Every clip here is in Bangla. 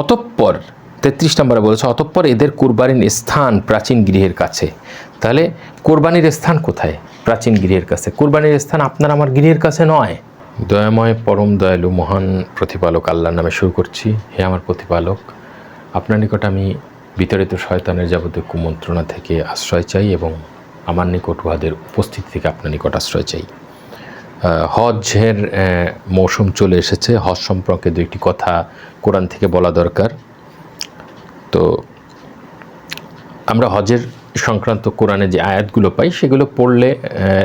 অতঃপর, তেত্রিশ নম্বরে বলেছে, অতঃপর এদের কোরবানির স্থান প্রাচীন গৃহের কাছে। তাহলে কোরবানির স্থান কোথায় প্রাচীন গৃহের কাছে? কোরবানির স্থান আপনার আমার গৃহের কাছে নয়। দয়াময়, পরম দয়ালু, মহান প্রতিপালক আল্লাহর নামে শুরু করছি। হে আমার প্রতিপালক, আপনার নিকট আমি বিতাড়িত শয়তানের যাবতীয় কুমন্ত্রণা থেকে আশ্রয় চাই এবং আমার নিকট উহাদের উপস্থিতি থেকে আপনার নিকট আশ্রয় চাই। হজের মৌসুম চলে এসেছে। হজ সম্পর্কে দুইটি কথা কোরআন থেকে বলা দরকার। তো আমরা হজের সংক্রান্ত কোরআনে যে আয়াতগুলো পাই, সেগুলো পড়লে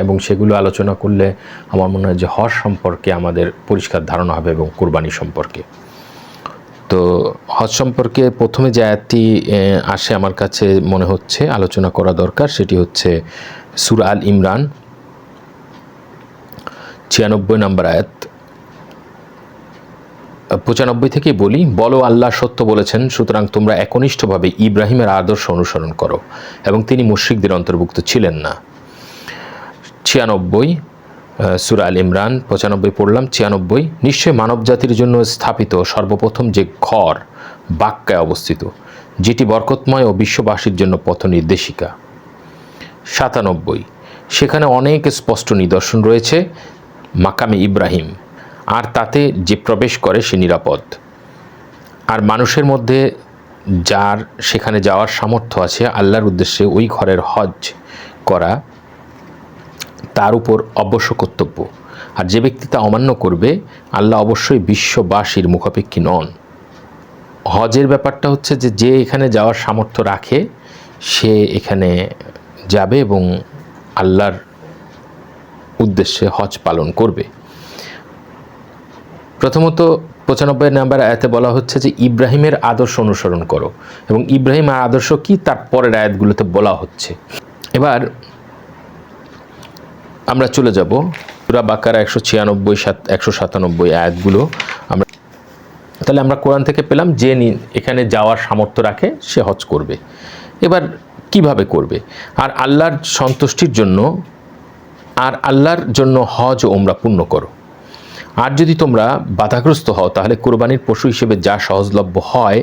এবং সেগুলো আলোচনা করলে আমার মনে হয় যে হজ সম্পর্কে আমাদের পরিষ্কার ধারণা হবে এবং কোরবানি সম্পর্কে। তো হজ সম্পর্কে প্রথমে যে আয়াতটি আসে আমার কাছে মনে হচ্ছে, আলোচনা করা দরকার, সেটি হচ্ছে সুর আল ইমরান। ছিয়ানব্বই নম্বর আয়াত। পঁচানব্বই থেকে বলি, বলো আল্লাহ সত্য বলেছেন, সুতরাং তোমরা একনিষ্ঠভাবে ইব্রাহিমের আদর্শ অনুসরণ করো, এবং তিনি মুশ্রিকদের অন্তর্ভুক্ত ছিলেন না। ছিয়ানব্বই সুরা আল ইমরান, পঁচানব্বই পড়লাম, ছিয়ানব্বই, নিশ্চয় মানব জাতির জন্য স্থাপিত সর্বপ্রথম যে ঘর বাক্যায় অবস্থিত, যেটি বরকতময় ও বিশ্ববাসীর জন্য পথ নির্দেশিকা। সাতানব্বই, সেখানে অনেক স্পষ্ট নিদর্শন রয়েছে মাকামে ইব্রাহিম, আর তাতে যে প্রবেশ করে সে নিরাপদ। আর মানুষের মধ্যে যার সেখানে যাওয়ার সামর্থ্য আছে, আল্লাহর উদ্দেশ্যে ওই ঘরের হজ করা তার উপর অবশ্য কর্তব্য। আর যে ব্যক্তি তা অমান্য করবে, আল্লাহ অবশ্যই বিশ্ববাসীর মুখাপেক্ষী নন। হজের ব্যাপারটা হচ্ছে যে যে এখানে যাওয়ার সামর্থ্য রাখে, সে এখানে যাবে এবং আল্লাহর উদ্দেশ্যে হজ পালন করবে। প্রথমত পঁচানব্বই নাম্বার আয়াতে বলা হচ্ছে যে, ইব্রাহিমের আদর্শ অনুসরণ করো এবং ইব্রাহিমের আদর্শ কি তার পরের আয়াতগুলোতে বলা হচ্ছে। এবার আমরা চলে যাব পুরা বাকারা একশো ছিয়ানব্বই সাত, একশো সাতানব্বই আয়াতগুলো। আমরা তাহলে আমরা কোরআন থেকে পেলাম যে এখানে যাওয়ার সামর্থ্য রাখে, সে হজ করবে। এবার কীভাবে করবে? আর আল্লাহর সন্তুষ্টির জন্য আর আল্লাহর জন্য হজ ও ওমরা পূর্ণ করো। আর যদি তোমরা বাধাগ্রস্ত হও, তাহলে কোরবানির পশু হিসেবে যা সহজলভ্য হয়,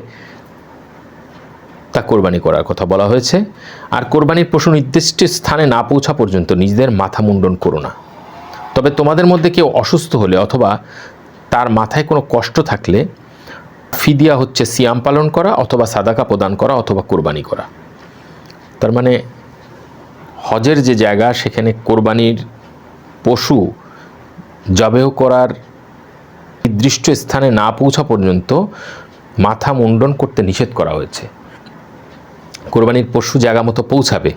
তা কোরবানি করার কথা বলা হয়েছে। আর কোরবানির পশু নির্দিষ্ট স্থানে না পৌঁছা পর্যন্ত নিজেদের মাথা মুন্ডন করো না। তবে তোমাদের মধ্যে কেউ অসুস্থ হলে অথবা তার মাথায় কোনো কষ্ট থাকলে ফিদিয়া হচ্ছে সিয়াম পালন করা অথবা সাদাকা প্রদান করা অথবা কোরবানি করা। তার মানে হজের যে জায়গা, সেখানে কোরবানির পশু জবেহ করার নির্দিষ্ট স্থানে না পৌঁছা পর্যন্ত মাথা মুন্ডন করতে নিষেধ করা হয়েছে। কোরবানির পশু জায়গা মতো পৌঁছাবে।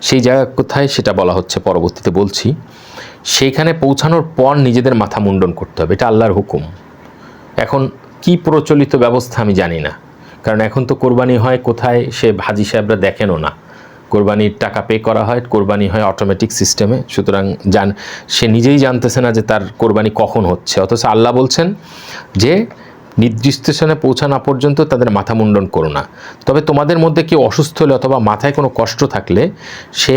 সেই জায়গা কোথায় সেটা বলা হচ্ছে, পরবর্তীতে বলছি। সেইখানে পৌঁছানোর পর নিজেদের মাথা মুন্ডন করতে হবে, এটা আল্লাহর হুকুম। এখন কি প্রচলিত ব্যবস্থা আমি জানি না। কারণ এখন তো কোরবানি হয়, কোথায় সে হাজি সাহেবরা দেখেনও না। কোরবানির টাকা পে করা হয়, কোরবানি হয় অটোমেটিক সিস্টেমে সুতরাং জান, সে নিজেই জানতেছে না যে তার কোরবানি কখন হচ্ছে। অথচ আল্লাহ বলছেন যে, নির্দিষ্ট স্থানে পৌঁছা না পর্যন্ত তাদের মাথা মুন্ডন করো না। তবে তোমাদের মধ্যে কেউ অসুস্থ হলে অথবা মাথায় কোনো কষ্ট থাকলে সে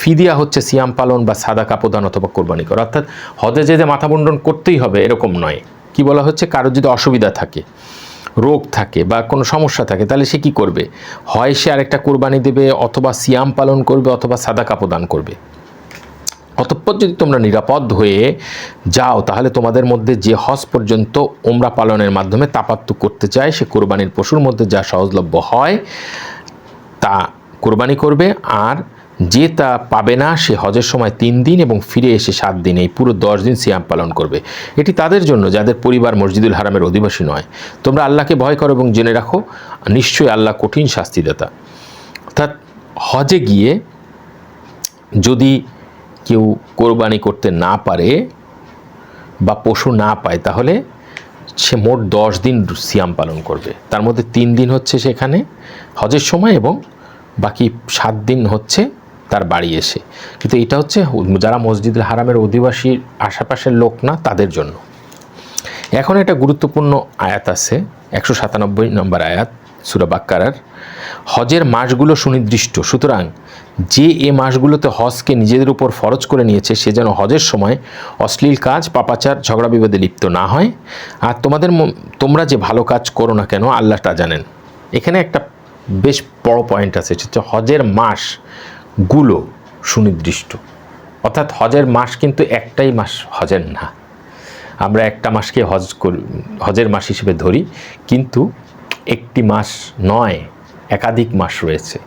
ফিদিয়া হচ্ছে সিয়াম পালন বা সাদা কাপদান অথবা কোরবানি করা। অর্থাৎ হজে যেতে মাথা মুন্ডন করতেই হবে, এরকম নয়। কি বলা হচ্ছে? কারোর যদি অসুবিধা থাকে। রোগ থাকে বা কোনো সমস্যা থাকে, তাহলে সে কি করবে? হয় সে আরেকটা কোরবানি দেবে অথবা সিয়াম পালন করবে অথবা সাদা কাপদান করবে। অতঃপর যদি তোমরা নিরাপদ হয়ে যাও, তাহলে তোমাদের মধ্যে যে হজ পর্যন্ত ওমরা পালনের মাধ্যমে তাপাত্তু করতে চায়, সে কোরবানির পশুর মধ্যে যা সহজলভ্য হয়, তা কোরবানি করবে। আর যে তা পাবে না, সে হজের সময় তিন দিন এবং ফিরে এসে সাত দিন, এই পুরো দশ দিন সিয়াম পালন করবে। এটি তাদের জন্য, যাদের পরিবার মসজিদুল হারামের অধিবাসী নয়। তোমরা আল্লাহকে ভয় করো এবং জেনে রাখো নিশ্চয়ই আল্লাহ কঠিন শাস্তিদাতা। অর্থাৎ হজে গিয়ে যদি কেউ কোরবানি করতে না পারে বা পশু না পায়, তাহলে সে মোট দশ দিন সিয়াম পালন করবে। তার মধ্যে তিন দিন হচ্ছে সেখানে হজের সময় এবং বাকি সাত দিন হচ্ছে তার বাড়ি এসে। কিন্তু এটা হচ্ছে যারা মসজিদুল হারামের অধিবাসীর আশেপাশের লোক না, তাদের জন্য। এখন একটা গুরুত্বপূর্ণ আয়াত আছে, একশো সাতানব্বই নম্বর আয়াত, সুরা বাক্কারার। হজের মাসগুলো সুনির্দিষ্ট, সুতরাং যে এ মাসগুলোতে হজকে নিজেদের উপর ফরজ করে নিয়েছে, সে যেন হজের সময় অশ্লীল কাজ, পাপাচার, ঝগড়া বিবাদে লিপ্ত না হয়। আর তোমাদের তোমরা যে ভালো কাজ করো না কেন, আল্লাহ তা জানেন। এখানে একটা বেশ বড় পয়েন্ট আছে, সেটা হজের মাসগুলো সুনির্দিষ্ট। অর্থাৎ হজের মাস কিন্তু একটাই মাস হজের না। আমরা একটা মাসকে হজ করি হজের মাস হিসেবে ধরি, কিন্তু একটি মাস নয়, একাধিক মাস রয়েছে।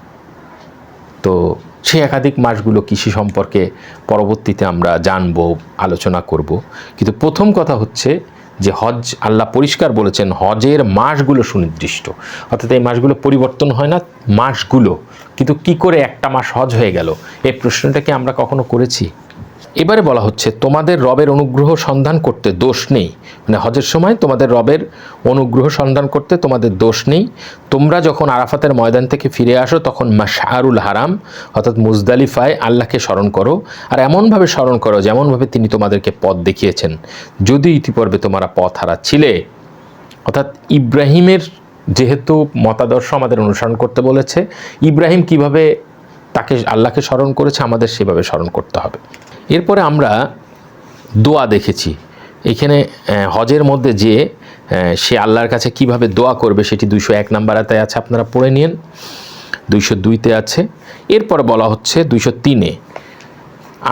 তো সেই একাধিক মাসগুলো কৃষি সম্পর্কে পরবর্তীতে আমরা জানব, আলোচনা করব। কিন্তু প্রথম কথা হচ্ছে যে হজ আল্লাহ পরিষ্কার বলেছেন, হজের মাসগুলো সুনির্দিষ্ট। অর্থাৎ এই মাসগুলো পরিবর্তন হয় না, মাসগুলো। কিন্তু কি করে একটা মাস হজ হয়ে গেল? এই প্রশ্নটা কি আমরা কখনো করেছি? এবারে বলা হচ্ছে, তোমাদের রবের অনুগ্রহ সন্ধান করতে দোষ নেই। মানে হজের সময় তোমাদের রবের অনুগ্রহ সন্ধান করতে তোমাদের দোষ নেই। তোমরা যখন আরাফাতের ময়দান থেকে ফিরে আসো, তখন মাশারুল হারাম, অর্থাৎ মুজদালিফায় আল্লাহকে স্মরণ করো। আর এমনভাবে স্মরণ করো যেমনভাবে তিনি তোমাদেরকে পথ দেখিয়েছেন। যদি ইতিপূর্বে তোমরা পথ হারাচ্ছিলে, অর্থাৎ ইব্রাহিমের যেহেতু মতাদর্শ আমাদের অনুসরণ করতে বলেছে, ইব্রাহিম কীভাবে তাকে আল্লাহকে স্মরণ করেছে, আমাদের সেভাবে স্মরণ করতে হবে। এরপরে আমরা দোয়া দেখেছি। এখানে হজের মধ্যে যে সে আল্লাহর কাছে কীভাবে দোয়া করবে সেটি দুইশো এক নাম্বার আতায় আছে, আপনারা পড়ে নিন। দুইশো দুইতে আছে। এরপর বলা হচ্ছে দুইশো তিনে,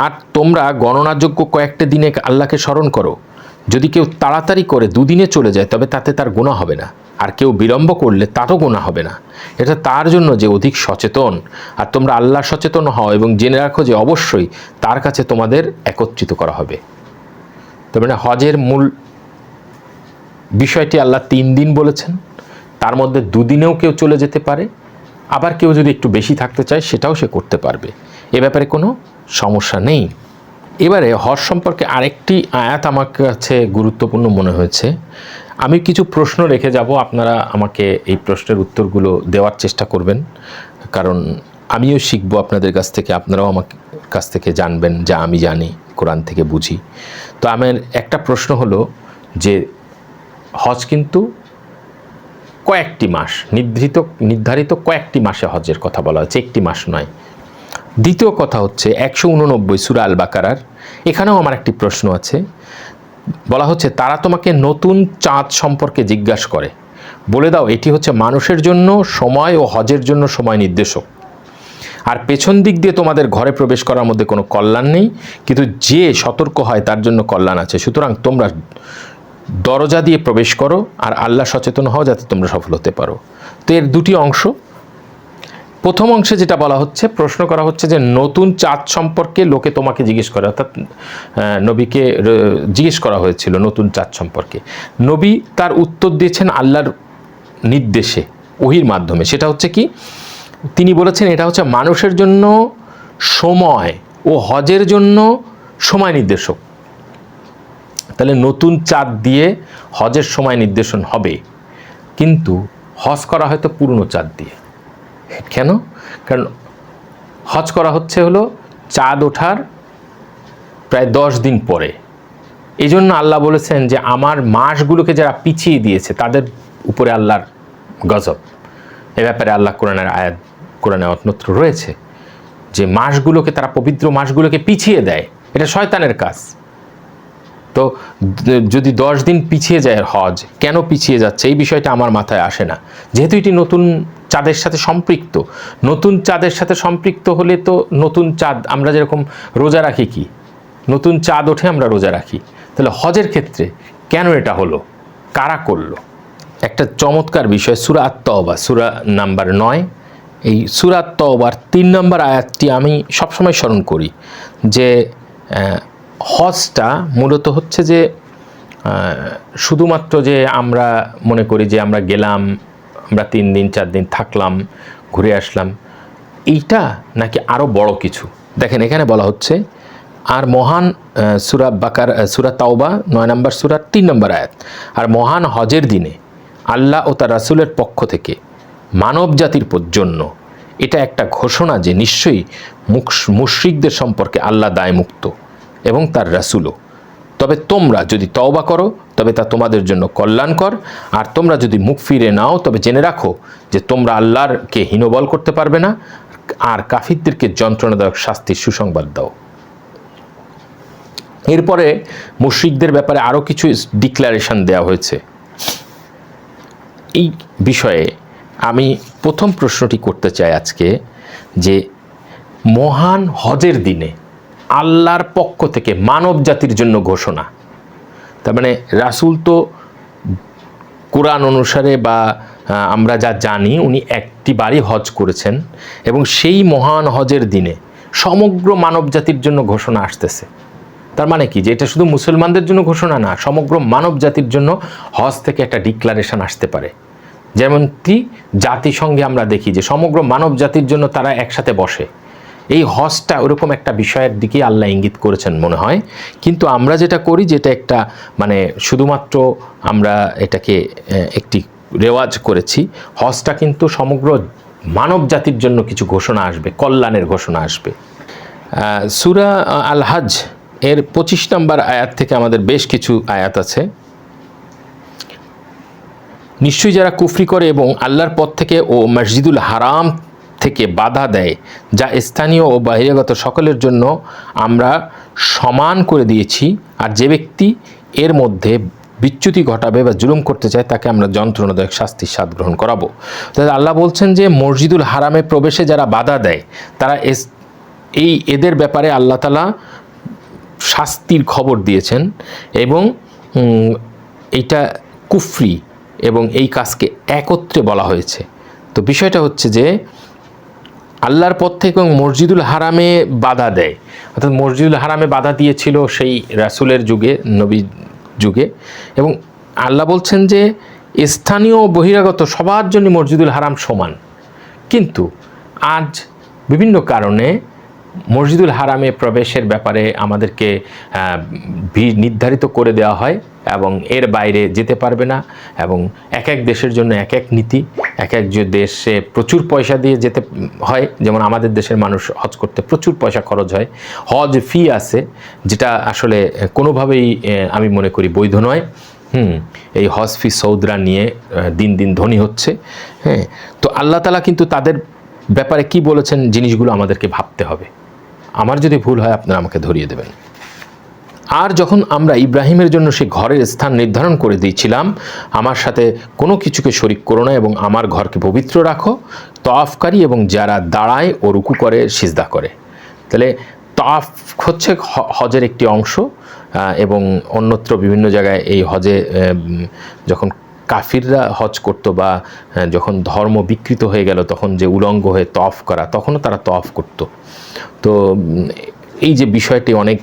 আর তোমরা গণনাযোগ্য কয়েকটা দিনে আল্লাহকে স্মরণ করো। যদি কেউ তাড়াতাড়ি করে দুদিনে চলে যায়, তবে তাতে তার গুণা হবে না। আর কেউ বিলম্ব করলে তারও গোনা হবে না। এটা তার জন্য যে অধিক সচেতন। আর তোমরা আল্লাহ সচেতন হও এবং জেনে রাখো যে অবশ্যই তার কাছে তোমাদের একত্রিত করা হবে। তবে মানে হজের মূল বিষয়টি আল্লাহ তিন দিন বলেছেন। তার মধ্যে দুদিনেও কেউ চলে যেতে পারে। আবার কেউ যদি একটু বেশি থাকতে চায়, সেটাও সে করতে পারবে। এ ব্যাপারে কোনো সমস্যা নেই। এবারে হজ সম্পর্কে আরেকটি আয়াত আমার কাছে গুরুত্বপূর্ণ মনে হয়েছে। আমি কিছু প্রশ্ন রেখে যাব, আপনারা আমাকে এই প্রশ্নের উত্তরগুলো দেওয়ার চেষ্টা করবেন। কারণ আমিও শিখব আপনাদের কাছ থেকে, আপনারাও আমার কাছ থেকে জানবেন যা আমি জানি, কোরআন থেকে বুঝি। তো আমার একটা প্রশ্ন হলো যে, হজ কিন্তু কয়েকটি মাস, নির্ধারিত নির্ধারিত কয়েকটি মাসে হজের কথা বলা হচ্ছে একটি মাস নয়। দ্বিতীয় কথা হচ্ছে, একশো উননব্বই সুরা আল বাকারার এখানেও আমার একটি প্রশ্ন আছে। বলা হচ্ছে, তারা তোমাকে নতুন চাঁদ সম্পর্কে জিজ্ঞাসা করে। বলে দাও, এটি হচ্ছে মানুষের জন্য সময় ও হজের জন্য সময় নির্দেশক। আর পেছন দিক দিয়ে তোমাদের ঘরে প্রবেশ করার মধ্যে কোনো কল্যাণ নেই, কিন্তু যে সতর্ক হয় তার জন্য কল্যাণ আছে। সুতরাং তোমরা দরজা দিয়ে প্রবেশ করো আর আল্লাহ সচেতন হও যাতে তোমরা সফল হতে পারো। তো এর দুটি অংশ প্রথম অংশে যেটা বলা হচ্ছে, প্রশ্ন করা হচ্ছে যে নতুন চাঁদ সম্পর্কে লোকে তোমাকে জিজ্ঞেস করে, অর্থাৎ নবীকে জিজ্ঞেস করা হয়েছিল নতুন চাঁদ সম্পর্কে। নবী তার উত্তর দিয়েছেন আল্লাহর নির্দেশে, ওহির মাধ্যমে। সেটা হচ্ছে কি? তিনি বলেছেন এটা হচ্ছে মানুষের জন্য সময় ও হজের জন্য সময় নির্দেশক। তাহলে নতুন চাঁদ দিয়ে হজের সময় নির্দেশন হবে, কিন্তু হজ করা হয়তো পুরনো চাঁদ দিয়ে। কেন? কারণ হজ করা হচ্ছে হলো চাঁদ ওঠার প্রায় দশ দিন পরে। এই জন্য আল্লাহ বলেছেন যে আমার মাসগুলোকে যারা পিছিয়ে দিয়েছে, তাদের উপরে আল্লাহর গজব। এ ব্যাপারে আল্লাহ কোরআনের আয়াত, কোরআনে অন্যত্র রয়েছে যে মাসগুলোকে, তারা পবিত্র মাসগুলোকে পিছিয়ে দেয়। এটা শয়তানের কাজ। তো যদি দশ দিন পিছিয়ে যায় হজ, কেন পিছিয়ে যাচ্ছে? এই বিষয়টা আমার মাথায় আসে না। যেহেতু এটি নতুন চাঁদের সাথে সম্পৃক্ত। নতুন চাঁদের সাথে সম্পৃক্ত হলে তো নতুন চাঁদ আমরা যেরকম রোজা রাখি কি? নতুন চাঁদ ওঠে আমরা রোজা রাখি। তাহলে হজের ক্ষেত্রে কেন এটা হলো? কারা করল? একটা চমৎকার বিষয়, সুরা আত্মবা সুরা নাম্বার নয়। এই সুরা আত্মবার তিন নম্বর আয়াতটি আমি সবসময় স্মরণ করি যে হজটা মূলত হচ্ছে যে শুধুমাত্র যে আমরা মনে করি যে আমরা গেলাম আমরা তিন দিন, চার দিন থাকলাম, ঘুরে আসলাম। এইটা নাকি আরও বড় কিছু। দেখেন, এখানে বলা হচ্ছে, আর মহান সুরা বাকার সুরা তাওবা, নয় নম্বর সুরা, তিন নম্বর আয়াত। আর মহান হজের দিনে আল্লাহ ও তার রাসুলের পক্ষ থেকে মানব জাতির জন্য এটা একটা ঘোষণা যে নিশ্চয়ই মুশ্রিকদের সম্পর্কে আল্লাহ দায়মুক্ত এবং তার রাসুলও। তবে তোমরা যদি তওবা করো তবে তা তোমাদের জন্য কল্যাণকর। আর তোমরা যদি মুখ ফিরে নাও, তবে জেনে রাখো যে তোমরা আল্লাহরকে হীনবল করতে পারবে না। আর কাফিরদেরকে যন্ত্রণাদায়ক শাস্তির সুসংবাদ দাও। এরপরে মুশ্রিকদের ব্যাপারে আরও কিছু ডিক্লারেশন দেওয়া হয়েছে। এই বিষয়ে আমি প্রথম প্রশ্নটি করতে চাই আজকে, যে মহান হজের দিনে আল্লাহর পক্ষ থেকে মানব জাতির জন্য ঘোষণা তার মানে রাসুল তো কোরআন অনুসারে বা আমরা যা জানি উনি একটি বারই হজ করেছেন এবং সেই মহান হজের দিনে সমগ্র মানব জাতির জন্য ঘোষণা আসতেছে। তার মানে কি? যে এটা শুধু মুসলমানদের জন্য ঘোষণা না, সমগ্র মানব জাতির জন্য হজ থেকে একটা ডিক্লারেশন আসতে পারে। যেমনটি জাতিসংঘে আমরা দেখি যে সমগ্র মানব জাতির জন্য তারা একসাথে বসে। এই হজটা ওরকম একটা বিষয়ের দিকে আল্লাহ ইঙ্গিত করেছেন মনে হয়। কিন্তু আমরা যেটা করি, যেটা একটা মানে শুধুমাত্র আমরা এটাকে একটি রেওয়াজ করেছি, হজটা কিন্তু সমগ্র মানব জাতির জন্য কিছু ঘোষণা আসবে, কল্যাণের ঘোষণা আসবে। সুরা আল হাজ এর পঁচিশ নম্বর আয়াত থেকে আমাদের বেশ কিছু আয়াত আছে। নিশ্চয়ই যারা কুফরি করে এবং আল্লাহর পথ থেকে ও মসজিদুল হারাম থেকে বাধা দেয়, যা স্থানীয় ও বাহিরাগত সকলের জন্য আমরা সমান করে দিয়েছি আর যে ব্যক্তি এর মধ্যে বিচ্যুতি ঘটাবে বা জুলুম করতে চায়, তাকে আমরা যন্ত্রণাদায়ক শাস্তির স্বাদ গ্রহণ করাবো। তাহলে আল্লাহ বলছেন যে, মসজিদুল হারামে প্রবেশে যারা বাধা দেয়, তারা এই এদের ব্যাপারে আল্লাহ তালা শাস্তির খবর দিয়েছেন এবং এইটা কুফরি এবং এই কাজকে একত্রে বলা হয়েছে। তো বিষয়টা হচ্ছে যে আল্লাহর পথ থেকে এবং মসজিদুল হারামে বাধা দেয়। অর্থাৎ মসজিদুল হারামে বাধা দিয়েছিল সেই রাসুলের যুগে নবী যুগে। এবং আল্লাহ বলছেন যে, স্থানীয় বহিরাগত সবার জন্য মসজিদুল হারাম সমান। কিন্তু আজ বিভিন্ন কারণে মসজিদুল হারামে প্রবেশের ব্যাপারে আমাদেরকে নির্ধারিত করে দেওয়া হয়। এবং এর বাইরে যেতে পারবে না এবং এক এক দেশের জন্য এক এক নীতি, এক এক যে দেশে প্রচুর পয়সা দিয়ে যেতে হয়, যেমন আমাদের দেশের মানুষ হজ করতে প্রচুর পয়সা খরচ হয়। হজ ফি আছে, যেটা আসলে কোনোভাবেই আমি মনে করি বৈধ নয়। হুম, এই হজ ফি সৌদরা নিয়ে দিন দিন ধনী হচ্ছে। হ্যাঁ তো আল্লাহ তালা কিন্তু তাদের ব্যাপারে কি বলেছেন জিনিসগুলো আমাদেরকে ভাবতে হবে। আমার যদি ভুল হয়, আপনারা আমাকে ধরিয়ে দেবেন। আর যখন আমরা ইব্রাহিমের জন্য সে ঘরের স্থান নির্ধারণ করে দিয়েছিলাম, আমার সাথে কোনো কিছুকে শরিক করো না এবং আমার ঘরকে পবিত্র রাখো। তফকারী এবং যারা দাঁড়ায় ও রুকু করে, সিজদা করে। তাহলে তফ হচ্ছে হজের একটি অংশ এবং অন্যত্র বিভিন্ন জায়গায় এই হজে যখন কাফিররা হজ করতো বা যখন ধর্ম বিকৃত হয়ে গেল, তখন যে উলঙ্গ হয়ে তফ করা, তখনও তারা তফ করতো। তো এই যে বিষয়টি অনেক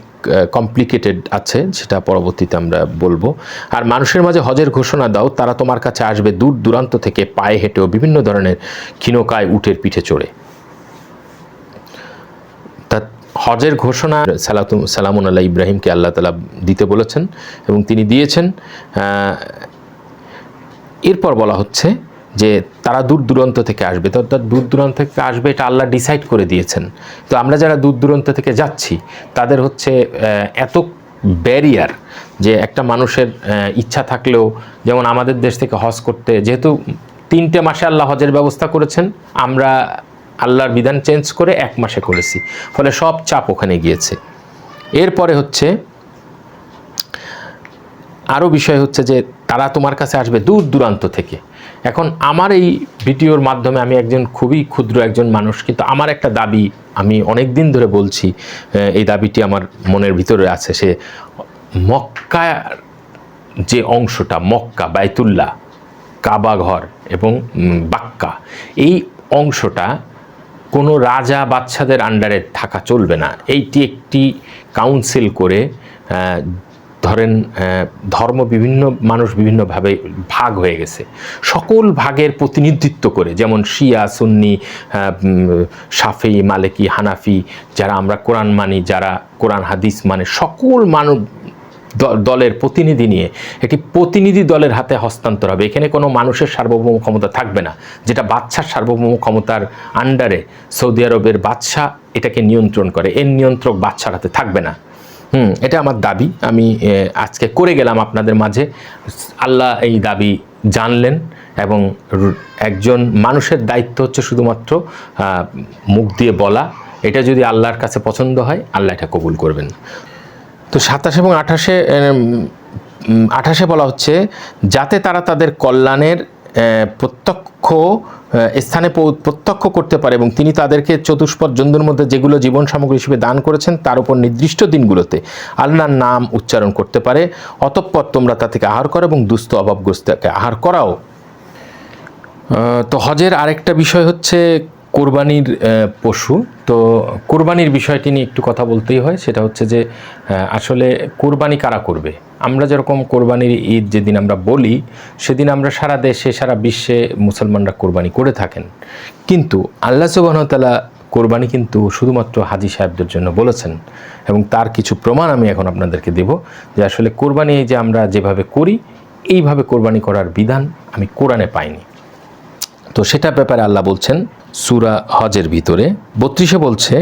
কমপ্লিকেটেড আছে, সেটা পরবর্তীতে আমরা বলব। আর মানুষের মাঝে হজের ঘোষণা দাও, তারা তোমার কাছে আসবে দূর দূরান্ত থেকে পায়ে হেঁটেও বিভিন্ন ধরনের ক্ষীণকায় উটের পিঠে চড়ে। হজের ঘোষণা সালাতুম, সালামুন আল্লাহ ইব্রাহিমকে আল্লাহ তালা দিতে বলেছেন এবং তিনি দিয়েছেন। এরপর বলা হচ্ছে যে তারা দূর দূরান্ত থেকে আসবে। তো দূর দূরান্ত থেকে আসবে এটা আল্লাহ ডিসাইড করে দিয়েছেন। তো আমরা যারা দূর দূরান্ত থেকে যাচ্ছি, তাদের হচ্ছে এত ব্যারিয়ার যে একটা মানুষের ইচ্ছা থাকলেও যেমন আমাদের দেশ থেকে হজ করতে, যেহেতু তিনটে মাসে আল্লাহ হজের ব্যবস্থা করেছেন, আমরা আল্লাহর বিধান চেঞ্জ করে এক মাসে করেছি। ফলে সব চাপ ওখানে গিয়েছে। এরপরে হচ্ছে আরও বিষয় হচ্ছে যে তারা তোমার কাছে আসবে দূর দূরান্ত থেকে। এখন আমার এই ভিডিওর মাধ্যমে আমি একজন খুবই ক্ষুদ্র একজন মানুষ, কিন্তু আমার একটা দাবি আমি অনেক দিন ধরে বলছি এই দাবিটি আমার মনের ভিতরে আছে, সে মক্কা যে অংশটা, মক্কা, বাইতুল্লাহ, কাবা ঘর এবং বাক্কা, এই অংশটা কোনো রাজা বাচ্চাদের আন্ডারে থাকা চলবে না। এইটি একটি কাউন্সিল করে ধরেন ধর্ম বিভিন্ন মানুষ বিভিন্নভাবে ভাগ হয়ে গেছে। সকল ভাগের প্রতিনিধিত্ব করে, যেমন শিয়া, সুন্নি সাফি, মালিকি, হানাফি, যারা আমরা কোরআন মানি, যারা কোরআন, হাদিস মানে সকল মানব দ- দলের প্রতিনিধি নিয়ে একটি প্রতিনিধি দলের হাতে হস্তান্তর হবে। এখানে কোনো মানুষের সার্বভৌম ক্ষমতা থাকবে না। যেটা বাদশার সার্বভৌম ক্ষমতার আন্ডারে সৌদি আরবের বাদশা এটাকে নিয়ন্ত্রণ করে। এর নিয়ন্ত্রক বাদশার হাতে থাকবে না। হুম, এটা আমার দাবি। আমি আজকে করে গেলাম আপনাদের মাঝে। আল্লাহ এই দাবি জানলেন এবং একজন মানুষের দায়িত্ব হচ্ছে শুধুমাত্র মুখ দিয়ে বলা। এটা যদি আল্লাহর কাছে পছন্দ হয়, আল্লাহ এটা কবুল করবেন। তো সাতাশ এবং আঠাশে আঠাশে বলা হচ্ছে, যাতে তারা তাদের কল্যাণের প্রত্যক্ষ স্থানে প্রত্যক্ষ করতে পারে এবং তিনি তাদেরকে চতুষ্পদ জন্তুর মধ্যে যেগুলো জীবন সামগ্রী হিসেবে দান করেছেন, তার উপর নির্দিষ্ট দিনগুলোতে আল্লাহর নাম উচ্চারণ করতে পারে। অতঃপর তোমরা তা থেকে আহার করো এবং দুস্থ অভাবগ্রস্তকে আহার করাও। তো হজের আরেকটা বিষয় হচ্ছে কোরবানির পশু। তো কোরবানির বিষয়টি নিয়ে একটু কথা বলতেই হয়, সেটা হচ্ছে যে আসলে কোরবানি কারা করবে? আমরা যেরকম কোরবানির ঈদ যেদিন আমরা বলি, সেদিন আমরা সারা দেশে, সারা বিশ্বে মুসলমানরা কোরবানি করে থাকেন। কিন্তু আল্লাহ সুবাহতালা কোরবানি কিন্তু শুধুমাত্র হাজি সাহেবদের জন্য বলেছেন। এবং তার কিছু প্রমাণ আমি এখন আপনাদেরকে দেব, যে আসলে কোরবানি যে আমরা যেভাবে করি, এইভাবে কোরবানি করার বিধান আমি কোরআনে পাইনি। তো সেটা ব্যাপারে আল্লাহ বলছেন, সুরা হজের ভিতরে বত্রিশে বলছে,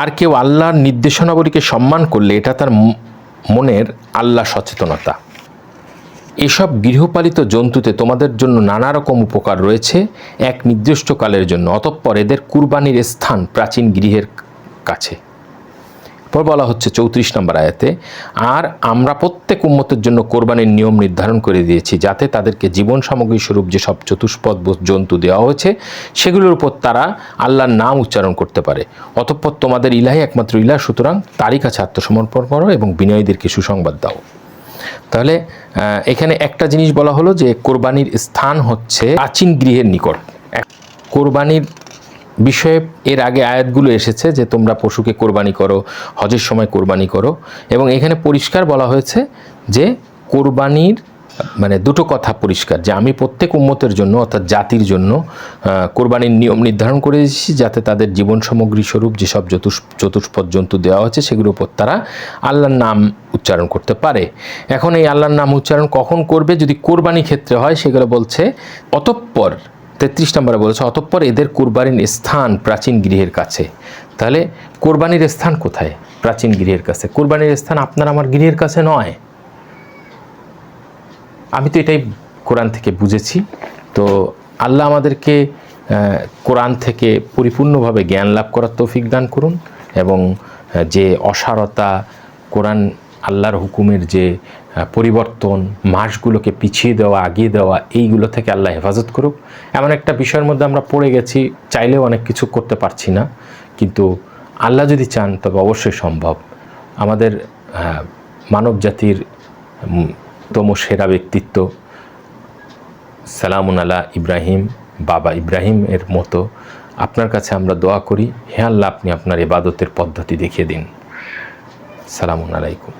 আর কেউ আল্লাহর নির্দেশনাবলীকে সম্মান করলে এটা তার মনের আল্লাহ সচেতনতা। এসব গৃহপালিত জন্তুতে তোমাদের জন্য নানা রকম উপকার রয়েছে, এক নির্দিষ্ট কালের জন্য। অতঃপর এদের কুরবানির স্থান প্রাচীন গৃহের কাছে। পর বলা হচ্ছে চৌত্রিশ নম্বর আয়াতে, আর আমরা প্রত্যেক উম্মতের জন্য কোরবানির নিয়ম নির্ধারণ করে দিয়েছি যাতে তাদেরকে জীবন সামগ্রী স্বরূপ যেসব চতুষ্পদ জন্তু দেওয়া হয়েছে, সেগুলোর উপর তারা আল্লাহর নাম উচ্চারণ করতে পারে। অতঃপর তোমাদের ইলাহি একমাত্র ইলাহ, সুতরাং তারই কাছে আত্মসমর্পণ করো এবং বিনয়ীদেরকে সুসংবাদ দাও। তাহলে এখানে একটা জিনিস বলা হলো যে কোরবানির স্থান হচ্ছে প্রাচীন গৃহের নিকট। কোরবানির বিষয়ে এর আগে আয়াতগুলো এসেছে যে তোমরা পশুকে কোরবানি করো, হজের সময় কোরবানি করো এবং এখানে পরিষ্কার বলা হয়েছে যে কোরবানির মানে দুটো কথা পরিষ্কার, যে আমি প্রত্যেক উম্মতের জন্য অর্থাৎ জাতির জন্য কোরবানির নিয়ম নির্ধারণ করে দিয়েছি যাতে তাদের জীবন সামগ্রী স্বরূপ যেসব চতুষ, চতুষ্পদ জন্তু দেওয়া হয়েছে সেগুলোর উপর তারা আল্লাহর নাম উচ্চারণ করতে পারে। এখন এই আল্লাহর নাম উচ্চারণ কখন করবে? যদি কোরবানি ক্ষেত্রে হয় সেগুলো বলছে অতঃপর তেত্রিশ নম্বরে বলেছে, অতঃপর এদের কোরবানির স্থান প্রাচীন গৃহের কাছে। তাহলে কোরবানির স্থান কোথায় প্রাচীন গৃহের কাছে? কোরবানির স্থান আপনার আমার গৃহের কাছে নয়। আমি তো এটাই কোরআন থেকে বুঝেছি। তো আল্লাহ আমাদেরকে কোরআন থেকে পরিপূর্ণভাবে জ্ঞান লাভ করার তৌফিক দান করুন এবং যে অসারতা কোরআন আল্লাহর হুকুমের যে পরিবর্তন, মাসগুলোকে পিছিয়ে দেওয়া, আগিয়ে দেওয়া, এইগুলো থেকে আল্লাহ হেফাজত করুক। এমন একটা বিষয়ের মধ্যে আমরা পড়ে গেছি, চাইলেও অনেক কিছু করতে পারছি না। কিন্তু আল্লাহ যদি চান, তবে অবশ্যই সম্ভব। আমাদের মানব জাতির তম সেরা ব্যক্তিত্ব সালামুন আলা ইব্রাহিম, বাবা ইব্রাহিম এর মতো। আপনার কাছে আমরা দোয়া করি, হে আল্লাহ আপনি আপনার ইবাদতের পদ্ধতি দেখিয়ে দিন। সালামুন আলাইকুম।